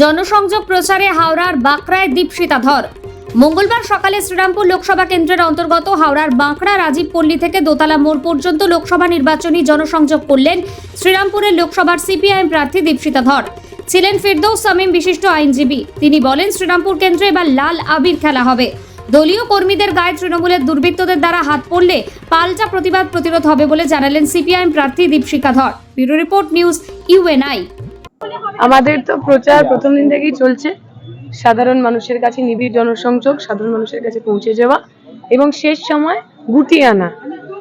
জনসংযোগ প্রচারে হাওড়ার বাঁকড়ায় দীপশিতা ধর মঙ্গলবার সকালে শ্রীরামপুর লোকসভা কেন্দ্রের অন্তর্গত হাওড়ার বাঁকড়া রাজীব পল্লী থেকে দোতলা মোড় পর্যন্ত লোকসভা নির্বাচনী জনসংযোগ করলেন শ্রীরামপুরের লোকসভার সিপিআইএম প্রার্থী দীপশিতা ধর ছিলেন ফিরদৌস সামিম বিশিষ্ট আইনজীবী। তিনি বলেন, শ্রীরামপুর কেন্দ্রে এবার লাল আবির খেলা হবে। দলীয় কর্মীদের গায়ে তৃণমূলের দুর্বৃত্তদের দ্বারা হাত পড়লে পাল্টা প্রতিবাদ প্রতিরোধ হবে বলে জানালেন সিপিআইএম প্রার্থী দীপশিকা ধর ব্যুরো রিপোর্ট নিউজ ইউএনআই আমাদের তো প্রচার প্রথম দিন থেকেই চলছে। সাধারণ মানুষের কাছে নিবিড় জনসংযোগ, সাধারণ মানুষের কাছে পৌঁছে যাওয়া এবং শেষ সময় গুটি আনা।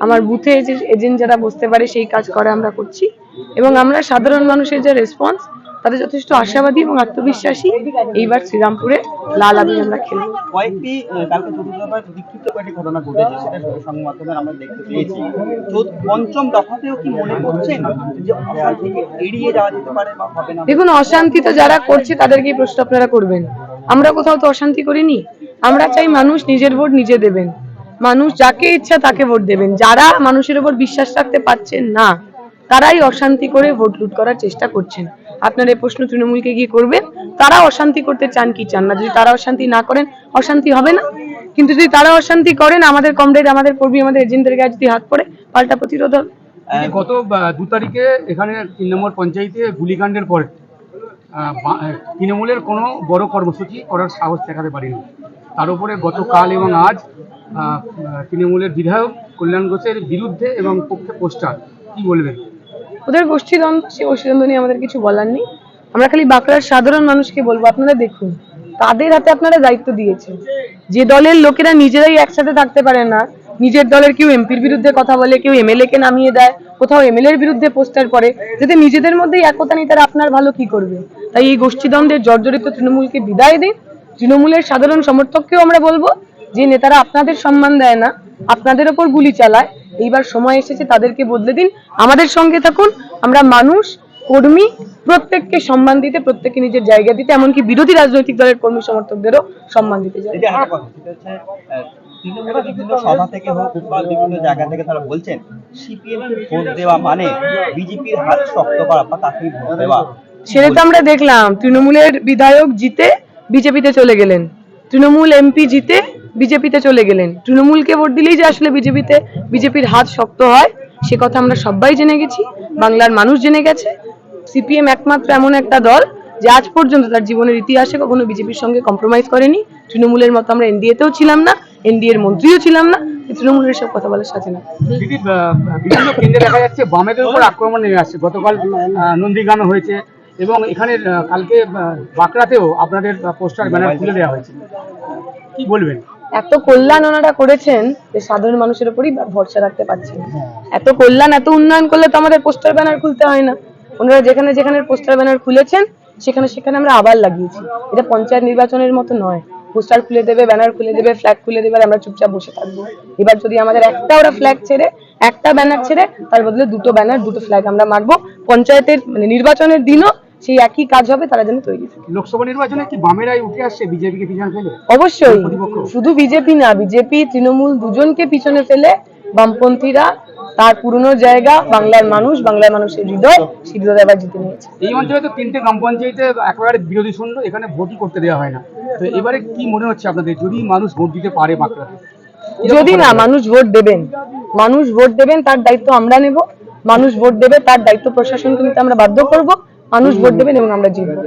আমার বুথে যে এজেন্ট যারা বসতে পারে, সেই কাজ করে আমরা করছি এবং আমরা সাধারণ মানুষের যে রেসপন্স তাদের যথেষ্ট আশাবাদী এবং আত্মবিশ্বাসী। এইবার শ্রীরামপুরে লাল আবির আমরা খেলব। কয়েকটি কালকে চতুর্থ দফায় বিক্ষিপ্ত কয়েকটি ঘটনা ঘটেছে সেটা সংবাদ মাধ্যমে আমরা দেখতে পেয়েছি। পঞ্চম দফাতেও কি মনে করছেন যে অশান্তিকে এড়িয়ে যাওয়া যেতে পারে বা হবে না? দেখুন অশান্তি তো যারা করছে তাদেরকে প্রশ্ন আপনারা করবেন। আমরা কোথাও তো অশান্তি করিনি। আমরা চাই মানুষ নিজের ভোট নিজে দেবেন। মানুষ যাকে ইচ্ছা তাকে ভোট দেবেন। যারা মানুষের উপর বিশ্বাস রাখতে পারছেন না তারাই অশান্তি করে ভোট লুট করার চেষ্টা করছেন। আপনার এই প্রশ্ন তৃণমূলকে গিয়ে করবেন তারা অশান্তি করতে চান কি চান না? যদি তারা অশান্তি না করেন, অশান্তি হবে না। কিন্তু যদি তারা অশান্তি করেন, আমাদের কমরেড, আমাদের কর্মী, আমাদের এজেন্টদের গায়ে যদি হাত পড়ে, পাল্টা প্রতিরোধ হবে গত দু তারিখে এখানে তিন নম্বর পঞ্চায়েতে গুলিকাণ্ডের পর তৃণমূলের কোনো বড় কর্মসূচি করার সাহস দেখাতে পারেনি। তার উপরে গতকাল এবং আজ তৃণমূলের বিধায়ক কল্যাণ ঘোষের বিরুদ্ধে এবং পক্ষে পোস্টার। কি বলবেন? ওদের গোষ্ঠীদ্বন্দ্ব সে গোষ্ঠীদ্বন্দ্ব নিয়ে আমাদের কিছু বলার নেই। আমরা খালি বাঁকুড়ার সাধারণ মানুষকে বলব, আপনারা দেখুন, তাদের হাতে আপনারা দায়িত্ব দিয়েছেন। যে দলের লোকেরা নিজেরাই একসাথে থাকতে পারে না, নিজের দলের কেউ এমপির বিরুদ্ধে কথা বলে, কেউ এমএলএ কে নামিয়ে দেয়, কোথাও এমএলএ এর বিরুদ্ধে পোস্টার করে, যাতে নিজেদের মধ্যেই একতা নেই, তারা আপনার ভালো কি করবে? তাই এই গোষ্ঠীদ্বন্দ্বের জর্জরিত তৃণমূলকে বিদায় দিন। তৃণমূলের সাধারণ সমর্থককেও আমরা বলব, যে নেতারা আপনাদের সম্মান দেয় না, আপনাদের ওপর গুলি চালায় এইবার সময় এসেছে তাদেরকে বদলে দিন। আমাদের সঙ্গে থাকুন আমরা মানুষ কর্মী প্রত্যেককে সম্মান দিতে প্রত্যেককে নিজের জায়গা দিতে এমনকি বিরোধী রাজনৈতিক দলের কর্মী সমর্থকদেরও সম্মান দিতে চাই। এটা একটা কথা সেটা হচ্ছে আহ, তৃণমূলের বিভিন্ন সভা থেকে হোক বা বিভিন্ন জায়গা থেকে তারা বলছেন সিপিএম ভোট দেওয়া মানে বিজেপির হাত শক্ত করা বা তাকে ভোট দেওয়া। সেটা তো আমরা দেখলাম তৃণমূলের বিধায়ক জিতে বিজেপিতে চলে গেলেন। তৃণমূল এমপি জিতে বিজেপিতে চলে গেলেন। তৃণমূলকে ভোট দিলেই যে আসলে বিজেপিতে, বিজেপির হাত শক্ত হয়, সে কথা আমরা সবাই জেনে গেছি, বাংলার মানুষ জেনে গেছে। সিপিএম একমাত্র এমন একটা দল যে আজ পর্যন্ত তার জীবনের ইতিহাসে কখনো বিজেপির সঙ্গে কম্প্রোমাইজ করেনি। তৃণমূলের মতো আমরা এনডিএতেও ছিলাম না, এনডিএর মন্ত্রীও ছিলাম না তৃণমূলের সব কথা বলার সাথে না। বিভিন্ন কেন্দ্রে দেখা যাচ্ছে বামেদের উপর আক্রমণ নেমে আসছে। গতকাল নন্দীগ্রামে হয়েছে এবং এখানে কালকে বাঁকড়াতেও আপনাদের পোস্টার, ব্যানার খুলে দেওয়া হয়েছে। কি বলবেন? এত কল্যাণ ওনারা করেছেন যে সাধারণ মানুষের উপরই ভরসা রাখতে পারছেন এত কল্যাণ, এত উন্নয়ন করলে তো আমাদের পোস্টার ব্যানার খুলতে হয় না। ওনারা যেখানে যেখানে পোস্টার ব্যানার খুলেছেন, সেখানে সেখানে আমরা আবার লাগিয়েছি। এটা পঞ্চায়েত নির্বাচনের মতো নয়। পোস্টার খুলে দেবে, ব্যানার খুলে দেবে, ফ্ল্যাগ খুলে দেবে আমরা চুপচাপ বসে থাকব। এবার যদি আমাদের একটা ওরা ফ্ল্যাগ ছেড়ে, একটা ব্যানার ছেড়ে, তার বদলে দুটো ব্যানার, দুটো ফ্ল্যাগ আমরা মারবো। পঞ্চায়েতের মানে নির্বাচনের দিনও সেই একই কাজ হবে তারা যেন তৈরি লোকসভা নির্বাচনে কি বামেরাই উঠে আসছে বিজেপিকে পিছনে ফেলে? অবশ্যই। শুধু বিজেপি না বিজেপি তৃণমূল দুজনকে পিছনে ফেলে বামপন্থীরা তার পুরনো জায়গা বাংলার মানুষ বাংলার মানুষের হৃদয় আবার জিতে নিয়েছে। এই অঞ্চলে তো তিনটে গ্রাম পঞ্চায়েতে একেবারে বিরোধী শূন্য এখানে ভোটই করতে দেওয়া হয় না। তো এবারে কি মনে হচ্ছে আপনাদের? যদি মানুষ ভোট দিতে পারে যদি না মানুষ ভোট দেবেন। মানুষ ভোট দেবেন তার দায়িত্ব আমরা নেব। মানুষ ভোট দেবে তার দায়িত্ব প্রশাসনকে নিতে আমরা বাধ্য করব। মানুষ ভোট দেবেন এবং আমরা জিতবো।